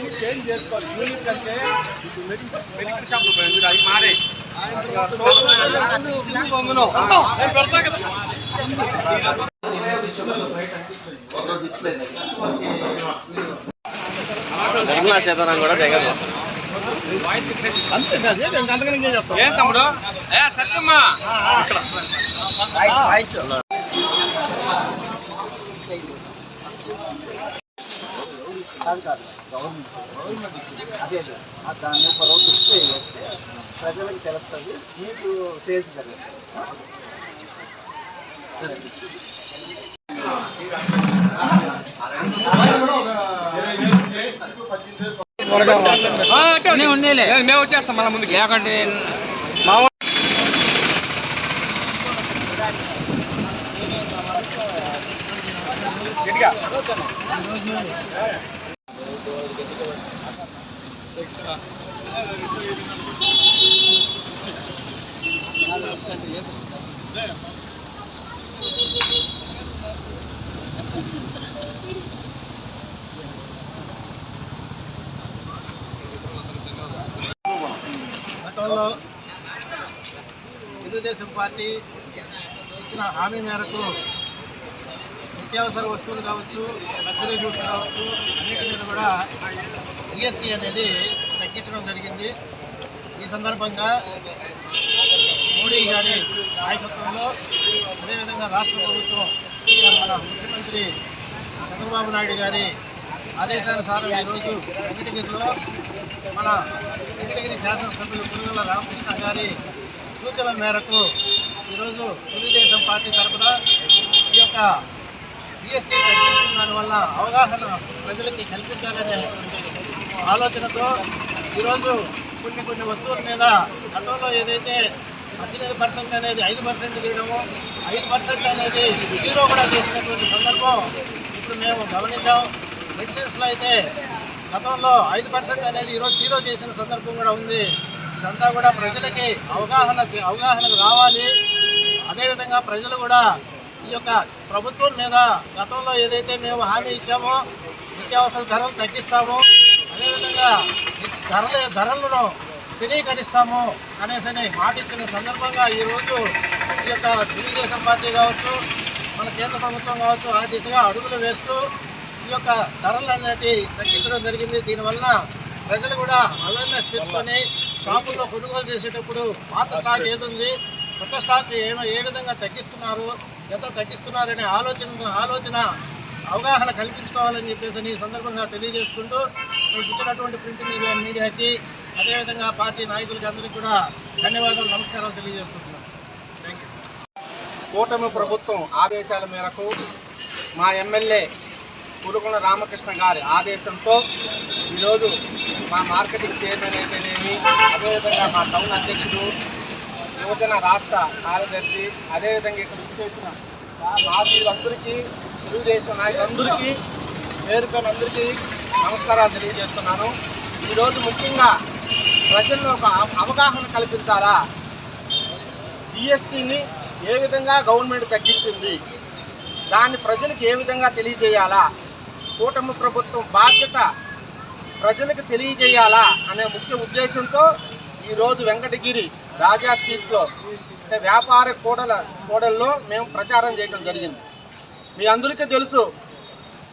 అన్ని చేంజ్ చేసుకోవాలి. యూనిట్ అంటే మెడికల్ షాప్ మారే పొంగును నేను పెడతా కదా నిర్మలా సీతారాం కూడా దగ్గర అంతే అదే నేను అంతకనే చేస్తాను ఏం తమ్ముడు? ఏ సత్యమ్మ? కాదు కాదు గవర్నమెంట్ గవర్నమెంట్ ఇచ్చింది అదే అదే ఆ దాన్ని రోజు ఇస్తే ప్రజలకు తెలుస్తుంది మీకు సేల్స్ జరుగుతుంది మేము వచ్చేస్తాం మళ్ళీ ముందుకు లేకుంటే మా గట్టిగా ఎన్నికల్లో తెలుగుదేశం పార్టీ ఇచ్చిన హామీ మేరకు నిత్యావసర వస్తువులు కావచ్చు లగ్జరీ జ్యూస్ కావచ్చు అన్నిటి మీద కూడా జిఎస్టీ అనేది తగ్గించడం జరిగింది. ఈ సందర్భంగా మోడీ గారి నాయకత్వంలో అదేవిధంగా రాష్ట్ర ప్రభుత్వం మన ముఖ్యమంత్రి చంద్రబాబు నాయుడు గారి ఆదేశానుసారం ఈరోజు వెంకటగిరిలో మన వెంకటగిరి శాసనసభ్యులు పురుగుల రామకృష్ణ గారి సూచనల మేరకు ఈరోజు తెలుగుదేశం పార్టీ తరఫున ఈ యొక్క జిఎస్టీ తగ్గించిన దానివల్ల అవగాహన ప్రజలకి కల్పించాలనే ఆలోచనతో ఈరోజు కొన్ని కొన్ని వస్తువుల మీద గతంలో ఏదైతే పద్దెనిమిది పర్సెంట్ అనేది ఐదు పర్సెంట్ చేయడము ఐదు పర్సెంట్ అనేది జీరో కూడా చేసినటువంటి సందర్భం ఇప్పుడు మేము గమనించాం. మెడిసిన్స్లో అయితే గతంలో ఐదు పర్సెంట్ అనేది ఈరోజు జీరో చేసిన సందర్భం కూడా ఉంది. ఇదంతా కూడా ప్రజలకి అవగాహన అవగాహనకు రావాలి. అదేవిధంగా ప్రజలు కూడా ఈ యొక్క ప్రభుత్వం మీద గతంలో ఏదైతే మేము హామీ ఇచ్చామో నిత్యావసర ధరలు తగ్గిస్తాము. అదేవిధంగా ధరల ధరలను స్థిరీకరిస్తాము అనేసి మాట ఇచ్చిన సందర్భంగా ఈరోజు ఈ యొక్క తెలుగుదేశం పార్టీ కావచ్చు మన కేంద్ర ప్రభుత్వం కావచ్చు ఆ దిశగా అడుగులు వేస్తూ యొక్క ధరలు అనేటి తగ్గించడం జరిగింది. దీనివల్ల ప్రజలు కూడా అవేర్నెస్ తెచ్చుకొని షాపుల్లో కొనుగోలు చేసేటప్పుడు పాత స్టాక్ ఏది ఉంది కొత్త స్టాక్ ఏ ఏ విధంగా తగ్గిస్తున్నారు ఎంత తగ్గిస్తున్నారనే ఆలోచన ఆలోచన అవగాహన కల్పించుకోవాలని చెప్పేసి ఈ సందర్భంగా తెలియజేసుకుంటూ ఇచ్చినటువంటి ప్రింట్ మీడియా మీడియాకి అదేవిధంగా పార్టీ నాయకులకి అందరికీ కూడా ధన్యవాదాలు నమస్కారాలు తెలియజేసుకుంటున్నాను థ్యాంక్ యూ కూటమి ప్రభుత్వం ఆదేశాల మేరకు మా ఎమ్మెల్యే పులుకొండ రామకృష్ణ గారి ఆదేశంతో ఈరోజు మా మార్కెటింగ్ చైర్మన్ అయితేనేమి అదేవిధంగా మా టౌన్ అధ్యక్షుడు యువజన రాష్ట్ర కార్యదర్శి అదేవిధంగా ఇక్కడ చేసిన మాజీలందరికీ తెలుగుదేశం నాయకులందరికీ పేరుకనందరికీ నమస్కారాలు తెలియజేస్తున్నాను. ఈరోజు ముఖ్యంగా ప్రజల్లో ఒక అవగాహన కల్పించాలా? జిఎస్టీని ఏ విధంగా గవర్నమెంట్ తగ్గించింది? దాన్ని ప్రజలకు ఏ విధంగా తెలియజేయాలా? కూటమి ప్రభుత్వం బాధ్యత ప్రజలకు తెలియజేయాలా అనే ముఖ్య ఉద్దేశంతో ఈరోజు వెంకటగిరి రాజా స్ట్రీట్లో అంటే వ్యాపార కూడల కూడల్లో మేము ప్రచారం చేయడం జరిగింది. మీ అందరికీ తెలుసు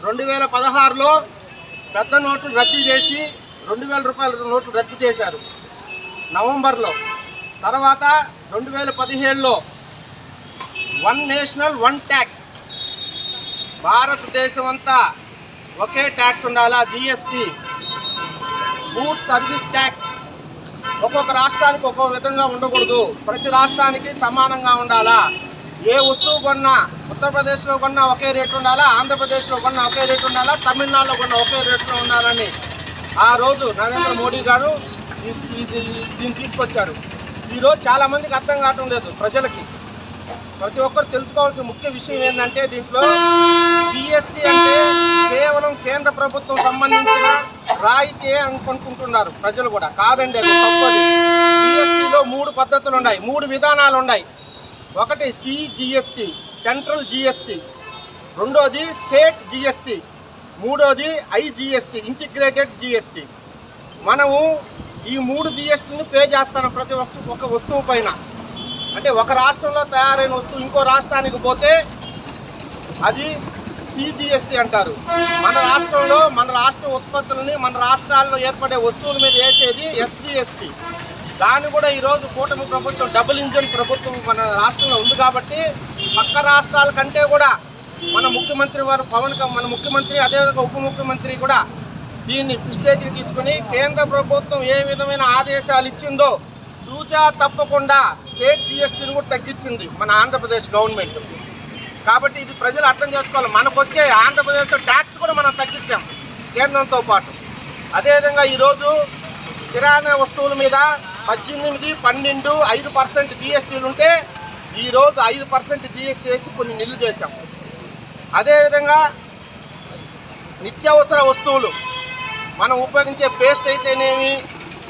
రెండు వేల పదహారులో పెద్ద నోట్లు రద్దు చేసి రెండు వేల రూపాయల నోట్లు రద్దు చేశారు. నవంబర్లో. తర్వాత రెండు వేల పదిహేడులో వన్ నేషనల్ వన్ ట్యాక్స్. భారతదేశం అంతా ఒకే ట్యాక్స్ ఉండాలా? జిఎస్టి గూడ్ సర్వీస్ ట్యాక్స్ ఒక్కొక్క రాష్ట్రానికి ఒక్కొక్క విధంగా ఉండకూడదు. ప్రతి రాష్ట్రానికి సమానంగా ఉండాలా? ఏ వస్తువు కొన్నా ఉత్తరప్రదేశ్లో కొన్నా ఒకే రేటు ఉండాలా? ఆంధ్రప్రదేశ్లో కొన్నా ఒకే రేటు ఉండాలా? తమిళనాడులో కొన్నా ఒకే రేట్లో ఉండాలని ఆ రోజు నరేంద్ర మోడీ గారు దీన్ని తీసుకొచ్చారు. ఈరోజు చాలామందికి అర్థం కావటం లేదు ప్రజలకి. ప్రతి ఒక్కరు తెలుసుకోవాల్సిన ముఖ్య విషయం ఏంటంటే దీంట్లో జిఎస్టీ అంటే కేవలం కేంద్ర ప్రభుత్వం సంబంధించిన రాయితీ అనుకుంటున్నారు ప్రజలు కూడా. కాదండి అది తప్పది. జిఎస్టీలో మూడు పద్ధతులు ఉన్నాయి. మూడు విధానాలు ఉన్నాయి. ఒకటి సిజిఎస్టీ సెంట్రల్ జిఎస్టీ. రెండోది స్టేట్ జిఎస్టీ. మూడోది ఐజిఎస్టీ ఇంటిగ్రేటెడ్ జిఎస్టీ. మనము ఈ మూడు జిఎస్టీని పే చేస్తాను ప్రతి ఒక్క ఒక వస్తువు పైన. అంటే ఒక రాష్ట్రంలో తయారైన వస్తువు ఇంకో రాష్ట్రానికి పోతే అది సిజిఎస్టీ అంటారు. మన రాష్ట్రంలో మన రాష్ట్ర ఉత్పత్తులని మన రాష్ట్రాల్లో ఏర్పడే వస్తువుల మీద వేసేది ఎస్జిఎస్టీ. దాన్ని కూడా ఈరోజు కూటమి ప్రభుత్వం డబుల్ ఇంజన్ ప్రభుత్వం మన రాష్ట్రంలో ఉంది కాబట్టి పక్క రాష్ట్రాల కంటే కూడా మన ముఖ్యమంత్రి వారు పవన్ మన ముఖ్యమంత్రి అదేవిధంగా ఉప ముఖ్యమంత్రి కూడా దీన్ని ప్రిస్టేజ్కి తీసుకుని కేంద్ర ప్రభుత్వం ఏ విధమైన ఆదేశాలు ఇచ్చిందో సూచా తప్పకుండా స్టేట్ జిఎస్టీని కూడా తగ్గించింది మన ఆంధ్రప్రదేశ్ గవర్నమెంట్ కాబట్టి ఇది ప్రజలు అర్థం చేసుకోవాలి. మనకు వచ్చే ఆంధ్రప్రదేశ్లో ట్యాక్స్ కూడా మనం తగ్గించాం కేంద్రంతో పాటు. అదేవిధంగా ఈరోజు కిరాణా వస్తువుల మీద పద్దెనిమిది పన్నెండు ఐదు పర్సెంట్ జిఎస్టీలు ఉంటే ఈరోజు ఐదు పర్సెంట్ జిఎస్టీ వేసి కొన్ని నిల్లు చేశాం. అదేవిధంగా నిత్యావసర వస్తువులు మనం ఉపయోగించే పేస్ట్ అయితేనేమి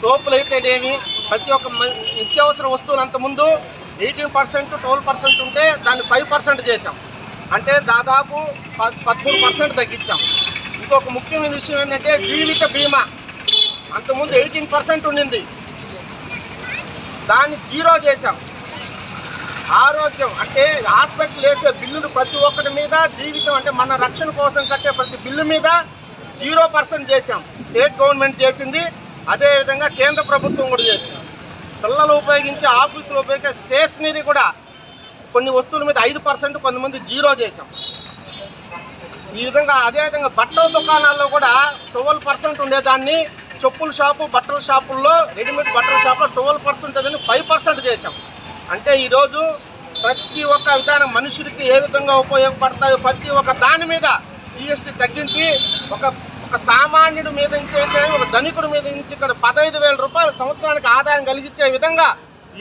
సోపులు అయితేనేమి ప్రతి ఒక్క మ- నిత్యావసర వస్తువులు అంతకుముందు ఎయిటీన్ పర్సెంట్ ట్వెల్వ్ పర్సెంట్ ఉంటే దాన్ని ఫైవ్ పర్సెంట్ చేసాం అంటే దాదాపు పదమూడు పర్సెంట్ తగ్గించాం. ఇంకొక ముఖ్యమైన విషయం ఏంటంటే జీవిత బీమా. అంతకుముందు ఎయిటీన్ పర్సెంట్ ఉండింది. దాన్ని జీరో చేశాం. ఆరోగ్యం అంటే హాస్పిటల్ వేసే బిల్లులు ప్రతి ఒక్కటి మీద జీవితం అంటే మన రక్షణ కోసం కట్టే ప్రతి బిల్లు మీద జీరో పర్సెంట్ చేశాం. స్టేట్ గవర్నమెంట్ చేసింది. అదేవిధంగా కేంద్ర ప్రభుత్వం కూడా చేసింది. పిల్లలు ఉపయోగించే ఆఫీసులో ఉపయోగించే స్టేషనరీ కూడా కొన్ని వస్తువుల మీద ఐదు పర్సెంట్ కొంతమంది జీరో చేశాం. ఈ విధంగా అదేవిధంగా బట్టల దుకాణాల్లో కూడా ట్వెల్వ్ పర్సెంట్ ఉండేదాన్ని. చెప్పుల షాపు బట్టల షాపుల్లో రెడీమేడ్ బట్టల షాపులో ట్వెల్వ్ పర్సెంట్ అనేది ఫైవ్ పర్సెంట్ చేశాం. అంటే ఈరోజు ప్రతి ఒక్క విధానం మనుషులకి ఏ విధంగా ఉపయోగపడతాయో ప్రతి ఒక్క దాని మీద జిఎస్టీ తగ్గించి ఒక ఒక సామాన్యుడి మీద నుంచి ఒక ధనికుడి మీద నుంచి ఇక్కడ పదహైదు వేల రూపాయల సంవత్సరానికి ఆదాయం కలిగించే విధంగా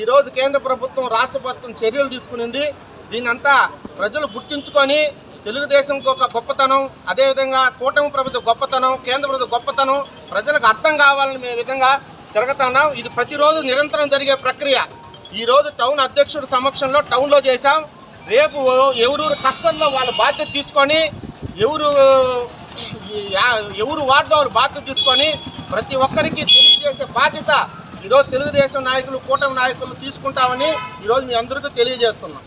ఈరోజు కేంద్ర ప్రభుత్వం రాష్ట్ర ప్రభుత్వం చర్యలు తీసుకునింది. దీనంతా ప్రజలు గుర్తించుకొని తెలుగుదేశం ఒక గొప్పతనం అదేవిధంగా కూటమి ప్రభుత్వ గొప్పతనం కేంద్ర ప్రభుత్వ గొప్పతనం ప్రజలకు అర్థం కావాలని మేము విధంగా తిరగతున్నాం. ఇది ప్రతిరోజు నిరంతరం జరిగే ప్రక్రియ. ఈరోజు టౌన్ అధ్యక్షుడి సమక్షంలో టౌన్లో చేశాం. రేపు ఎవరు కష్టంలో వాళ్ళ బాధ్యత తీసుకొని ఎవరు ఎవరు వార్డులో వారు బాధ్యత తీసుకొని ప్రతి ఒక్కరికి తెలియజేసే బాధ్యత ఈరోజు తెలుగుదేశం నాయకులు కూటమి నాయకులు తీసుకుంటామని ఈరోజు మీ అందరికీ తెలియజేస్తున్నాం.